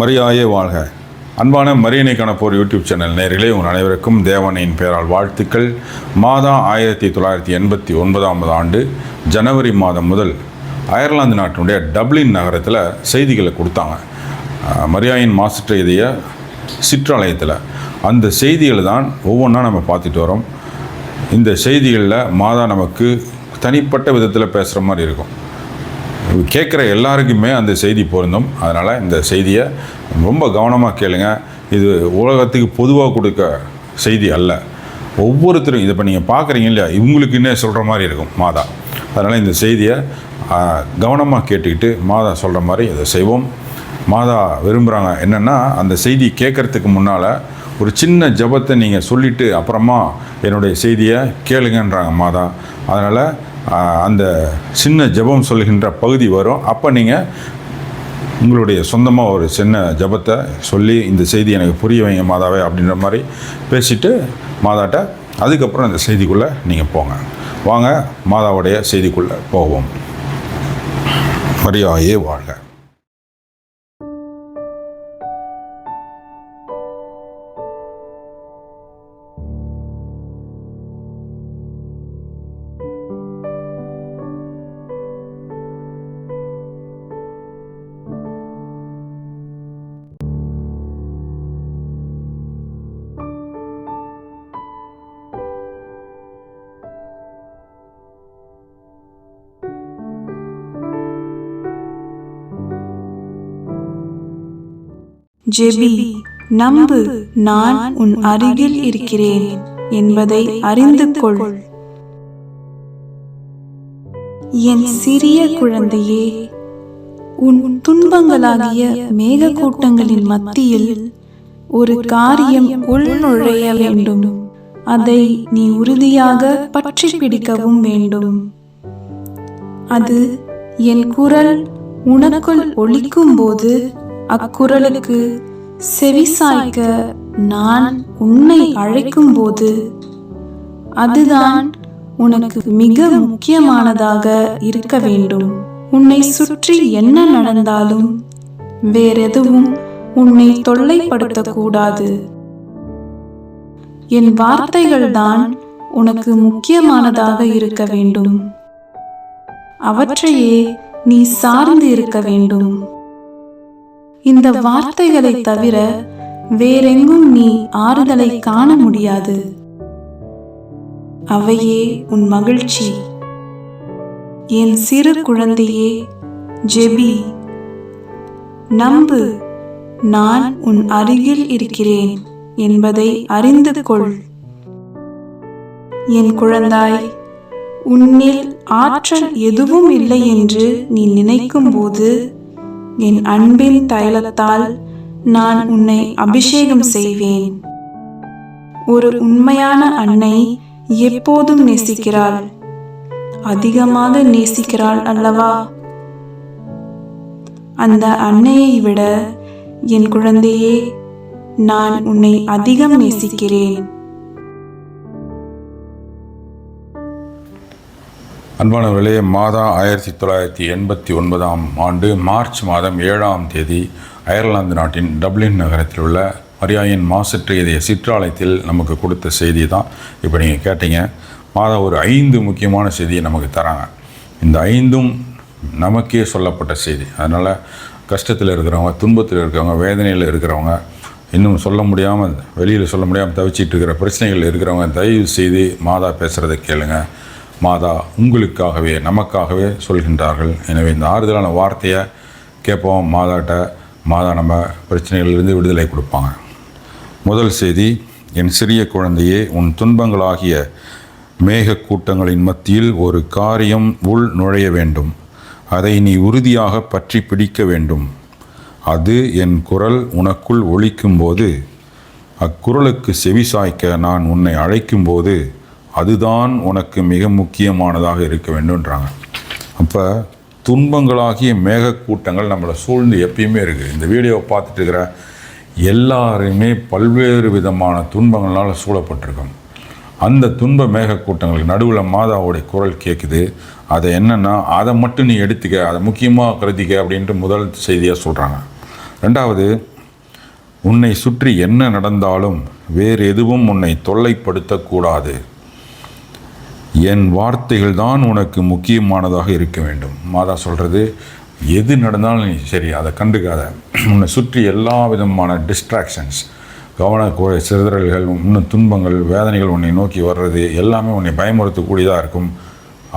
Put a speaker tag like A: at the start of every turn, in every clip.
A: மரியாயே வாழ்க. அன்பான மரியணை கணப்போர் யூடியூப் சேனல் நேர்களே உங்கள் அனைவருக்கும் தேவனையின் பெயரால் வாழ்த்துக்கள். மாதா ஆயிரத்தி தொள்ளாயிரத்தி எண்பத்தி ஒன்பதாம் ஆண்டு ஜனவரி மாதம் முதல் அயர்லாந்து நாட்டினுடைய டப்ளின் நகரத்தில் செய்திகளை கொடுத்தாங்க. மரியாயின் மாசற்ற இதய சிற்றாலயத்தில். அந்த செய்திகளை தான் ஒவ்வொன்றா நம்ம பார்த்துட்டு வரோம். இந்த செய்திகளில் மாதா நமக்கு தனிப்பட்ட விதத்தில் பேசுகிற மாதிரி இருக்கும். கேட்குற எல்லாருக்குமே அந்த செய்தி பொருந்தும். அதனால் இந்த செய்தியை ரொம்ப கவனமாக கேளுங்க. இது உலகத்துக்கு பொதுவாக கொடுக்க செய்தி அல்ல. ஒவ்வொருத்தரும் இதை இப்போ நீங்கள் பார்க்குறீங்க இல்லையா? இவங்களுக்கு சொல்கிற மாதிரி இருக்கும் மாதா. அதனால் இந்த செய்தியை கவனமாக கேட்டுக்கிட்டு மாதா சொல்கிற மாதிரி இதை செய்வோம். மாதா விரும்புகிறாங்க என்னென்னா அந்த செய்தி கேட்குறதுக்கு முன்னால் ஒரு சின்ன ஜெபத்தை நீங்கள் சொல்லிவிட்டு அப்புறமா என்னுடைய செய்தியை கேளுங்கன்றாங்க மாதா. அதனால் அந்த சின்ன ஜெபம் சொல்கின்ற பகுதி வரும். அப்போ நீங்கள் உங்களுடைய சொந்தமாக ஒரு சின்ன ஜெபத்தை சொல்லி இந்த செய்தி எனக்கு புரிய வைங்க மாதாவே அப்படின்ற மாதிரி பேசிட்டு மாதாட்ட அதுக்கப்புறம் இந்த செய்திக்குள்ளே நீங்கள் போங்க. வாங்க மாதாவுடைய செய்திக்குள்ளே போவோம். மரியாயே வாழ்க.
B: ஜெபி நம்பு நான் உன் அருகில் இருக்கிறேன் என்பதை அறிந்து கொள் என் சிறிய குழந்தையே உன் துன்பங்களாகிய மேக கூட்டங்களின் மத்தியில் ஒரு காரியம் உள்நுழைய வேண்டும். அதை நீ உறுதியாக பற்றி பிடிக்கவும் வேண்டும். அது என் குரல் உனக்குள் ஒழிக்கும் போது அக்குரலுக்கு செவிசாய்க்க நான் உன்னை அழைக்கும் போது அதுதான் உனக்கு மிக முக்கியமானதாக இருக்க வேண்டும். உன்னை சுற்றி என்ன நடந்தாலும் வேறெதுவும் உன்னை தொல்லைப்படுத்தக்கூடாது. என் வார்த்தைகள் தான் உனக்கு முக்கியமானதாக இருக்க வேண்டும். அவற்றையே நீ சார்ந்து இருக்க வேண்டும். இந்த வார்த்தைகளை தவிர வேறெங்கும் நீ ஆறுதலை காண முடியாது. அவையே உன் மகிழ்ச்சி. என் சிறு குழந்தையே ஜெபி. நம்பு நான் உன் அருகில் இருக்கிறேன் என்பதை அறிந்து கொள். என் குழந்தாய் உன்னில் ஆற்றல் எதுவும் இல்லை என்று நீ நினைக்கும் போது என் அன்பின் தைலத்தால் நான் உன்னை அபிஷேகம் செய்வேன். ஒரு உண்மையான அன்னை எப்போதும் நேசிக்கிறாள். அதிகமாக நேசிக்கிறாள் அல்லவா? அந்த அன்னையை விட என் குழந்தையே நான் உன்னை அதிகம் நேசிக்கிறேன்.
A: அன்பானவர்களே மாதா ஆயிரத்தி தொள்ளாயிரத்தி எண்பத்தி ஒன்பதாம் ஆண்டு மார்ச் மாதம் ஏழாம் தேதி அயர்லாந்து நாட்டின் டப்ளின் நகரத்தில் உள்ள மரியாயின் மாசற்ற சிற்றாலயத்தில் நமக்கு கொடுத்த செய்தி தான் இப்போ நீங்கள் கேட்டீங்க. மாதா ஒரு ஐந்து முக்கியமான செய்தியை நமக்கு தராங்க. இந்த ஐந்தும் நமக்கே சொல்லப்பட்ட செய்தி. அதனால் கஷ்டத்தில் இருக்கிறவங்க துன்பத்தில் இருக்கிறவங்க வேதனையில் இருக்கிறவங்க இன்னும் சொல்ல முடியாமல் வெளியில் சொல்ல முடியாமல் தவிச்சிட்டு இருக்கிற பிரச்சனைகள் இருக்கிறவங்க தயவு செய்து மாதா பேசுகிறத கேளுங்கள் மாதா உங்களுக்காகவே நமக்காகவே சொல்கின்றார்கள். எனவே இந்த ஆறுதலான வார்த்தையை கேட்போம். மாதாட்ட மாதா நம்ம பிரச்சனைகளிலிருந்து விடுதலை கொடுப்பாங்க. முதல் செய்தி என் சிறிய குழந்தையே உன் துன்பங்களாகிய மேகக் கூட்டங்களின் மத்தியில் ஒரு காரியம் உள் நுழைய வேண்டும். அதை நீ உறுதியாக பற்றி பிடிக்க வேண்டும். அது என் குரல் உனக்குள் ஒழிக்கும்போது அக்குரலுக்கு செவிசாய்க்க நான் உன்னை அழைக்கும்போது அதுதான் உனக்கு மிக முக்கியமானதாக இருக்க வேண்டும்ன்றாங்க. அப்போ துன்பங்களாகிய மேகக்கூட்டங்கள் நம்மளை சூழ்ந்து எப்பயுமே இருக்குது இந்த வீடியோவை பார்த்துட்டு இருக்கிற எல்லாருமே பல்வேறு விதமான துன்பங்களால் சூழப்பட்டிருக்கோம். அந்த துன்ப மேகக்கூட்டங்களுக்கு நடுவில் மாதாவுடைய குரல் கேட்குது அதை என்னென்னா அதை மட்டும் நீ எடுத்துக்க அதை முக்கியமாக கருதிக்க அப்படின்ட்டு முதல் செய்தியாக சொல்கிறாங்க ரெண்டாவது உன்னை சுற்றி என்ன நடந்தாலும் வேறு எதுவும் உன்னை தொல்லைப்படுத்தக்கூடாது. என் வார்த்தைகள் தான் உனக்கு முக்கியமானதாக இருக்க வேண்டும். மாதா சொல்கிறது எது நடந்தாலும் நீ சரி அதை கண்டுக்காத. உன்னை சுற்றி எல்லா விதமான டிஸ்ட்ராக்ஷன்ஸ் கவனக்குறை குறை சிதறல்கள் இன்னும் துன்பங்கள் வேதனைகள் உன்னை நோக்கி வர்றது எல்லாமே உன்னை பயமுறுத்தக்கூடியதாக இருக்கும்.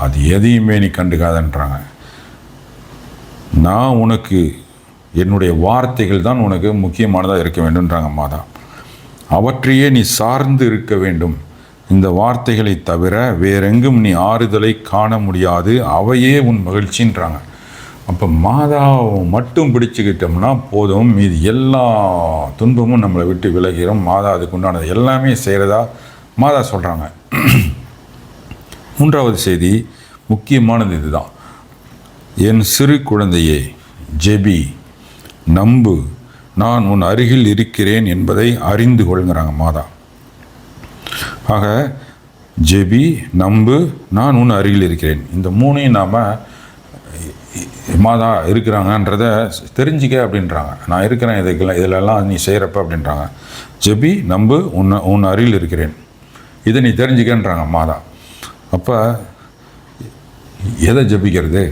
A: அது எதையுமே நீ கண்டுக்காதன்றாங்க. நான் உனக்கு என்னுடைய வார்த்தைகள் தான் உனக்கு முக்கியமானதாக இருக்க வேண்டும்ன்றாங்க மாதா. அவற்றையே நீ சார்ந்து இருக்க வேண்டும். இந்த வார்த்தைகளை தவிர வேறெங்கும் நீ ஆறுதலை காண முடியாது. அவையே உன் மகிழ்ச்சின்றாங்க. அப்போ மாதாவை மட்டும் பிடிச்சிக்கிட்டோம்னா போதும். மீது எல்லா துன்பமும் நம்மளை விட்டு விலகிறோம் மாதா அதுக்கு உண்டானது எல்லாமே செய்கிறதா மாதா சொல்கிறாங்க மூன்றாவது செய்தி முக்கியமானது இதுதான். என் சிறு குழந்தையே ஜெபி நம்பு. நான் உன் அருகில் இருக்கிறேன் என்பதை அறிந்து கொள்கிறாங்க மாதா. ஆக ஜெபி நம்பு நான் உன் அருகில் இருக்கிறேன். இந்த மூணையும் நாம் மாதா இருக்கிறாங்கன்றத தெரிஞ்சிக்க அப்படின்றாங்க. நான் இருக்கிறேன் இதுக்கெல்லாம் இதிலெல்லாம் நீ செய்கிறப்ப அப்படின்றாங்க. ஜெபி நம்பு உன் உன் அருகில் இருக்கிறேன். இதை நீ தெரிஞ்சுக்கன்றாங்க மாதா. அப்போ எதை ஜெபிக்கிறது?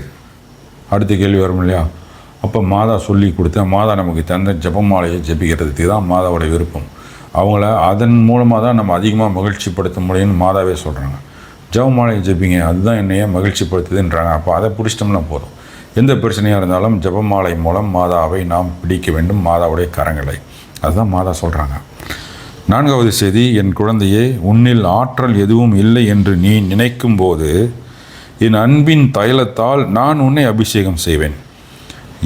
A: அடுத்த கேள்வி வரும் இல்லையா? அப்போ மாதா சொல்லி கொடுத்தேன். மாதா நமக்கு தந்த ஜெபமாலையை ஜபிக்கிறதுக்கு தான் மாதாவோட விருப்பம். அவங்கள அதன் மூலமாக தான் நம்ம அதிகமாக மகிழ்ச்சிப்படுத்த முடியும்னு மாதாவே சொல்கிறாங்க ஜெபமாலையை ஜெபிங்க அதுதான் என்னைய மகிழ்ச்சிப்படுத்துதுன்றாங்க. அப்போ அதை பிடிச்சிட்டோம்னா போதும். எந்த பிரச்சனையாக இருந்தாலும் ஜெபமாலை மூலம் மாதாவை நாம் பிடிக்க வேண்டும் மாதாவுடைய கரங்களை. அதுதான் மாதா சொல்கிறாங்க நான்காவது செய்தி என் குழந்தையே உன்னில் ஆற்றல் எதுவும் இல்லை என்று நீ நினைக்கும் போது என் அன்பின் தைலத்தால் நான் உன்னை அபிஷேகம் செய்வேன்.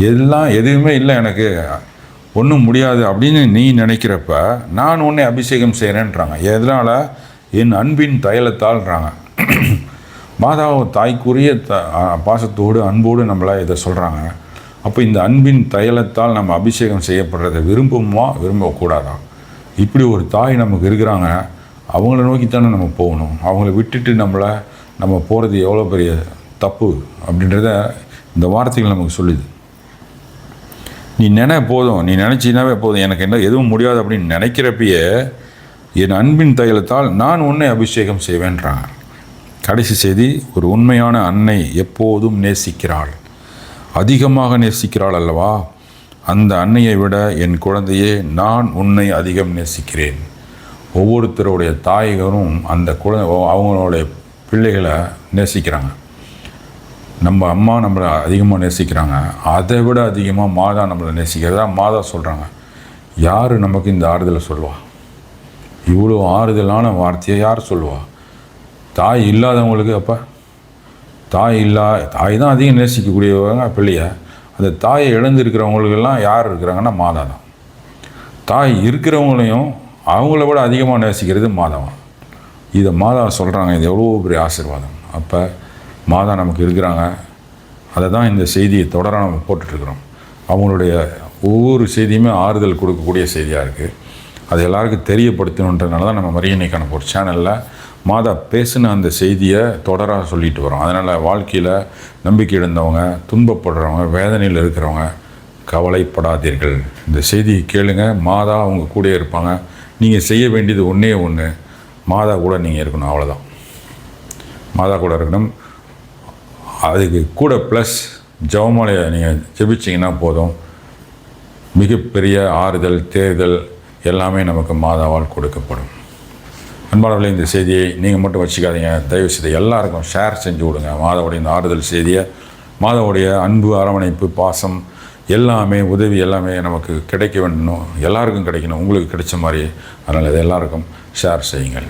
A: எல்லாம் எதுவுமே இல்லை எனக்கு. ஒன்றும் முடியாது அப்படின்னு நீ நினைக்கிறப்ப நான் உன்னை அபிஷேகம் செய்கிறேன்றாங்க எதனால்? என் அன்பின் தைலத்தால்ன்றாங்க. மாதாவை தாய்க்குரிய த பாசத்தோடு அன்போடு நம்மளை இதை சொல்கிறாங்க அப்போ இந்த அன்பின் தைலத்தால் நம்ம அபிஷேகம் செய்யப்படுறதை விரும்புமா விரும்பக்கூடாதா? இப்படி ஒரு தாய் நமக்கு இருக்கிறாங்க. அவங்கள நோக்கி தானே நம்ம போகணும். அவங்கள விட்டுட்டு நம்மளை நம்ம போகிறது எவ்வளோ பெரிய தப்பு அப்படின்றத இந்த வார்த்தைகள் நமக்கு சொல்லுது. நீ நினை போதும். நீ நினச்சினாவே போதும். எனக்கு என்ன எதுவும் முடியாது அப்படின்னு நினைக்கிறப்பயே என் அன்பின் தைலத்தால் நான் உன்னை அபிஷேகம் செய்வேன்றான் கடைசி செய்தி ஒரு உண்மையான அன்னை எப்போதும் நேசிக்கிறாள். அதிகமாக நேசிக்கிறாள் அல்லவா? அந்த அன்னையை விட என் குழந்தையே நான் உன்னை அதிகம் நேசிக்கிறேன். ஒவ்வொருத்தருடைய தாய்களும் அந்த குழந்தை அவங்களுடைய பிள்ளைகளை நேசிக்கிறாங்க. நம்ம அம்மா நம்மளை அதிகமாக நேசிக்கிறாங்க. அதை விட அதிகமாக மாதா நம்மளை நேசிக்கிறதா மாதா சொல்கிறாங்க யார் நமக்கு இந்த ஆறுதலை சொல்லுவா? இவ்வளோ ஆறுதலான வார்த்தையை யார் சொல்லுவா? தாய் இல்லாதவங்களுக்கு அப்போ? தாய் இல்லா தாய் தான் அதிகம் நேசிக்கக்கூடியவங்க பிள்ளைய. அந்த தாயை இழந்திருக்கிறவங்களுக்கெல்லாம் யார் இருக்கிறாங்கன்னா மாதா தான். தாய் இருக்கிறவங்களையும் அவங்கள விட அதிகமாக நேசிக்கிறது மாதவன் இதை மாதா சொல்கிறாங்க இது எவ்வளோ பெரிய ஆசீர்வாதம். அப்போ மாதா நமக்கு இருக்கிறாங்க. அதை தான் இந்த செய்தியை தொடர நம்ம போட்டுட்ருக்குறோம். அவங்களுடைய ஒவ்வொரு செய்தியுமே ஆறுதல் கொடுக்கக்கூடிய செய்தியாக இருக்குது அது எல்லாருக்கும் தெரியப்படுத்தணுன்றதுனால தான் நம்ம மரியணைக்கான ஒரு சேனலில் மாதா பேசின அந்த செய்தியை தொடராக சொல்லிட்டு வரோம். அதனால் வாழ்க்கையில் நம்பிக்கை இழந்தவங்க துன்பப்படுறவங்க வேதனையில் இருக்கிறவங்க கவலைப்படாதீர்கள். இந்த செய்தியை கேளுங்க. மாதா அவங்க கூட இருப்பாங்க. நீங்கள் செய்ய வேண்டியது ஒன்றே ஒன்று மாதா கூட நீங்கள் இருக்கணும். அவ்வளோதான் மாதா கூட இருக்கணும். அதுக்கு கூட ப்ளஸ் ஜெபமாலையை நீங்கள் ஜெபிச்சிங்கன்னா போதும். மிகப்பெரிய ஆறுதல் தேர்தல் எல்லாமே நமக்கு மாதாவால் கொடுக்கப்படும். அன்பாளர்களே இந்த செய்தியை நீங்கள் மட்டும் வச்சுக்காதீங்க. தயவு செய்து எல்லாருக்கும் ஷேர் செஞ்சு விடுங்க. மாதாவுடைய இந்த ஆறுதல் செய்தியை மாதாவுடைய அன்பு அரவணைப்பு பாசம் எல்லாமே உதவி எல்லாமே நமக்கு கிடைக்க வேண்டும். எல்லாருக்கும் கிடைக்கணும். உங்களுக்கு கிடைச்ச மாதிரி. அதனால் இது எல்லாருக்கும் ஷேர் செய்யுங்கள்.